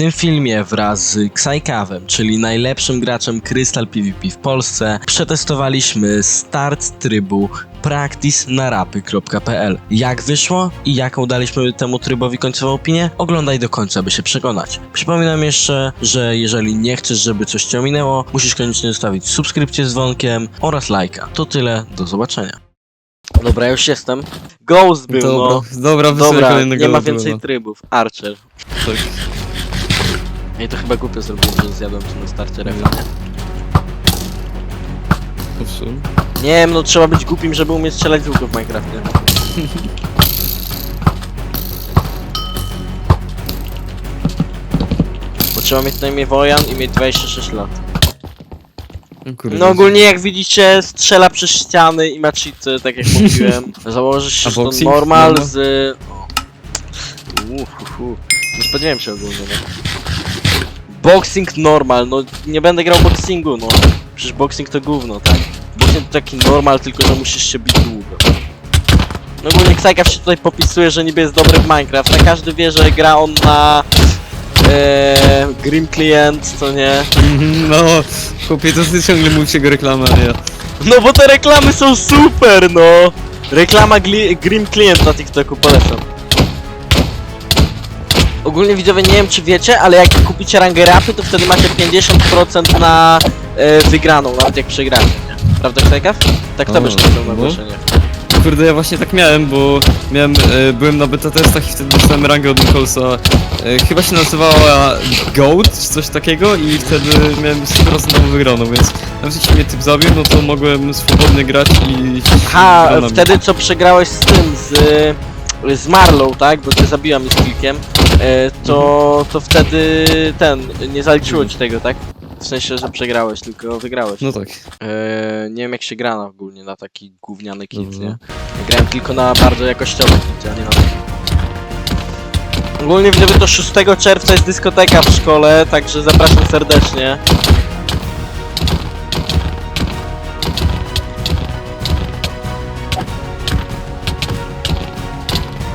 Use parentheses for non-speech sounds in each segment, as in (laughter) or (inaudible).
tym filmie wraz z Ksajkawem, czyli najlepszym graczem Crystal PvP w Polsce, przetestowaliśmy start trybu practice na rapy.pl. Jak wyszło i jaką daliśmy temu trybowi końcową opinię? Oglądaj do końca, by się przekonać. Przypominam jeszcze, że jeżeli nie chcesz, żeby coś cię ominęło, musisz koniecznie zostawić subskrypcję z dzwonkiem oraz lajka. To tyle, do zobaczenia. Dobra, już jestem. Ghost był, Dobra, no. dobra, Dobra, kolejnego nie ma więcej trybów. Archer. Tak. Ej, to chyba głupio zrobiłem, że zjadłem tu na starcie refla? Owszem. Nie wiem, no trzeba być głupim, żeby umieć strzelać z łuku w Minecrafcie. Bo trzeba mieć na imię Wojan i mieć 26 lat. O kurde. No ogólnie jak widzicie, strzela przez ściany i ma cheaty, tak jak mówiłem. (laughs) Założysz się, A że to boxing? normal Normal? z... O. Uhuhu. Nie spodziewałem się ogólnie, nie? Boxing normal, no nie będę grał boxingu, no. Przecież boxing to gówno, tak? Boxing to taki normal, tylko że musisz się bić długo. No ogólnie Ksajkaw się tutaj popisuje, że niby jest dobry w Minecraft, a każdy wie, że gra on na... Eee, Grim Client, co nie? Mhm, No, chłopie, to ty ciągle mówisz jego reklamę, a ja... No bo te reklamy są super, no! Reklama Gli Grim Client na TikToku, polecam. Ogólnie widzowie, nie wiem czy wiecie, ale jak kupicie rangę rapy, to wtedy macie 50% na e, wygraną, nawet jak przegracie? Prawda, Ksajkaw? Tak to O, byś napisał na no. ogłoszenie. Kurde, ja właśnie tak miałem, bo miałem, e, byłem na beta testach i wtedy dostałem rangę od Nicholsa. E, chyba się nazywała Goat, czy coś takiego i wtedy miałem 100% wygraną, więc nawet jeśli mnie typ zabił, no to mogłem swobodnie grać i... Aha, wygrana- wtedy co przegrałeś z tym, z, z Marlow, tak? Bo cię zabiłam z kilkiem, to, to wtedy ten, nie zaliczyło ci tego, tak? W sensie, że przegrałeś, tylko wygrałeś. No tak. Eee, nie wiem jak się gra na ogólnie na taki gówniany kit, Dobrze. nie? Ja grałem tylko na bardzo jakościowy kit, a nie na taki. Ogólnie gdyby to 6 czerwca jest dyskoteka w szkole, także zapraszam serdecznie.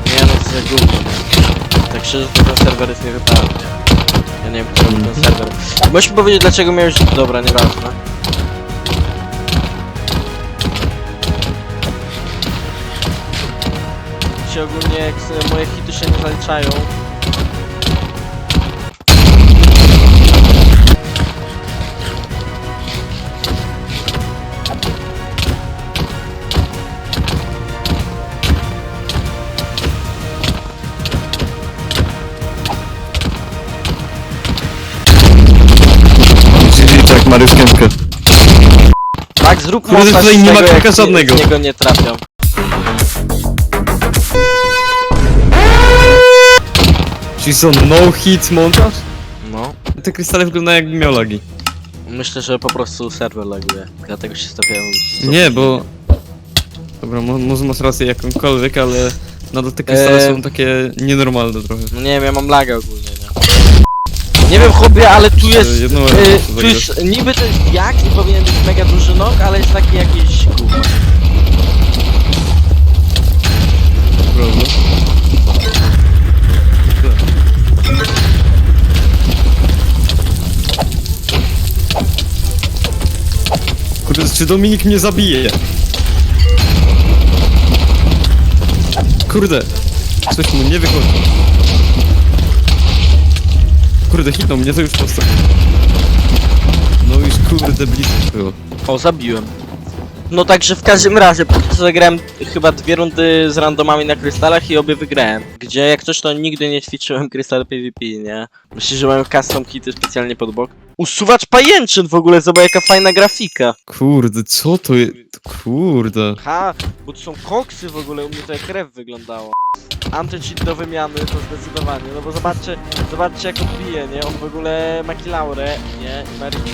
Nie no, to za gówno, nie? To ten serwer jest niewypalny. Ja nie wiem, kto robi ten serwer. Możesz mi powiedzieć dlaczego miałeś... Dobra, nieważne. Się ogólnie jak moje hity się nie zaliczają. Mariusz Kępkę. Tak, zrób Kurde, montaż tutaj z nie ma tego, jak żadnego. z niego nie trafiam. Czyli są no hit montaż? No. Te krystale wyglądają jakby miał lagi. Myślę, że po prostu serwer laguje. Dlatego się stawiają... Nie, bo... Dobra, mo może masz rację jakąkolwiek, ale nadal te krystale Eee. są takie nienormalne trochę. No nie wiem, ja mam lagę ogólnie, nie? Nie wiem chłopie, ale tu jest... jedną y, ręką tu jest... Niby to jest jak i powinien być mega duży nok, ale jest taki jakiś gówno. Prawda? Kurde, czy Dominik mnie zabije? Kurde, coś mu nie wychodzi. Kurde, hitnął mnie, to już prosto. No już kurde, blisko było. O, zabiłem. No także w każdym razie, póki co zagrałem chyba dwie rundy z randomami na krystalach i obie wygrałem. Gdzie jak coś to nigdy nie ćwiczyłem krystal PvP, nie? Myślisz, że mają custom hity specjalnie pod bok? Usuwacz pajęczyn w ogóle, zobacz jaka fajna grafika. Kurde, co to jest? Kurde. Ha, bo tu są koksy w ogóle, u mnie to jak krew wyglądało. Anty-cheat do wymiany to zdecydowanie, no bo zobaczcie, zobaczcie jak odbije, nie? On w ogóle ma kilaurę, nie? I ma rytm.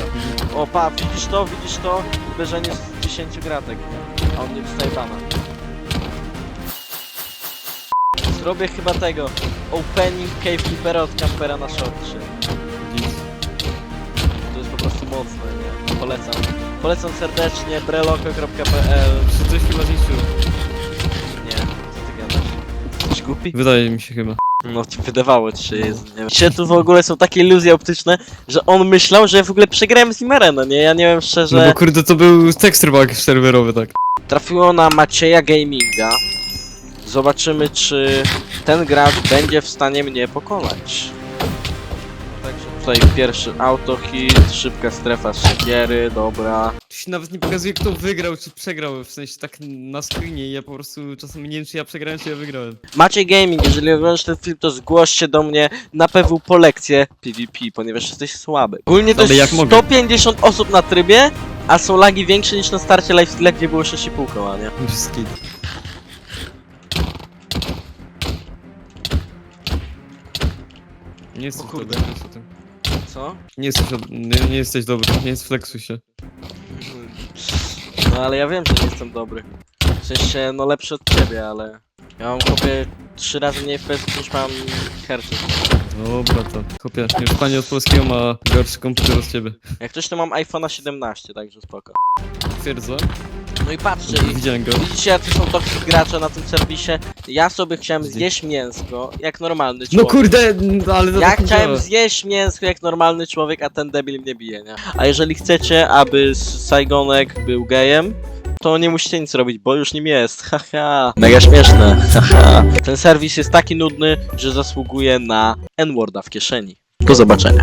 O widzisz to, widzisz to? Uderzenie z 10 gratek, nie? A on nie dostaje bana. Zrobię chyba tego, opening cave keepera od campera na short 3. To jest po prostu mocne, nie? Polecam. Polecam serdecznie, breloko.pl Czy coś chyba zniszczył? Głupi? Wydaje mi się chyba. No ci wydawało ci się, Jezu, nie wiem. Dzisiaj tu w ogóle są takie iluzje optyczne, że on myślał, że ja w ogóle przegrałem z nim arenę, nie? Ja nie wiem No szczerze. bo kurde, to był bug serwerowy, tak. Trafiło na Macieja Gaminga. Zobaczymy, czy ten gracz będzie w stanie mnie pokonać. Tutaj pierwszy autohit, szybka strefa z siekiery, dobra. Tu się nawet nie pokazuje kto wygrał czy przegrał, w sensie tak na screenie ja po prostu czasem nie wiem czy ja przegrałem czy ja wygrałem. Maciej Gaming, jeżeli oglądasz ten film, to zgłoś się do mnie na PW po lekcję PvP, ponieważ jesteś słaby. Ogólnie to Ale jest jak mogę? 150 osób na trybie, a są lagi większe niż na starcie LiveStyle, gdzie było 6,5 koła, nie? Kitu. Nie jesteś O kurde. dobry, wiesz o tym. Co? Nie jesteś, nie, nie jesteś dobry, nie jest flexuj się. No ale ja wiem, że nie jestem dobry. W sensie, no lepszy od ciebie, ale... Ja mam kopie trzy razy mniej FPS niż mam herczy. Dobra to. Chłopie, już pani od polskiego ma gorszy komputer od ciebie. Jak ktoś to mam iPhone'a 17, także spoko. Twierdzę. No i patrzcie, i (laughs) Widziałem go. widzicie jacy są toksik gracze na tym serwisie? Ja sobie chciałem zjeść mięsko, jak normalny No człowiek. kurde, no ale to Ja tak nie chciałem działa. zjeść mięsko jak normalny człowiek, a ten debil mnie bije, nie? A jeżeli chcecie, aby Saigonek był gejem, to nie musicie nic robić, bo już nim jest, (laughs) haha. Mega śmieszne, (laughs) haha. Ten serwis jest taki nudny, że zasługuje na N-worda w kieszeni. Do zobaczenia.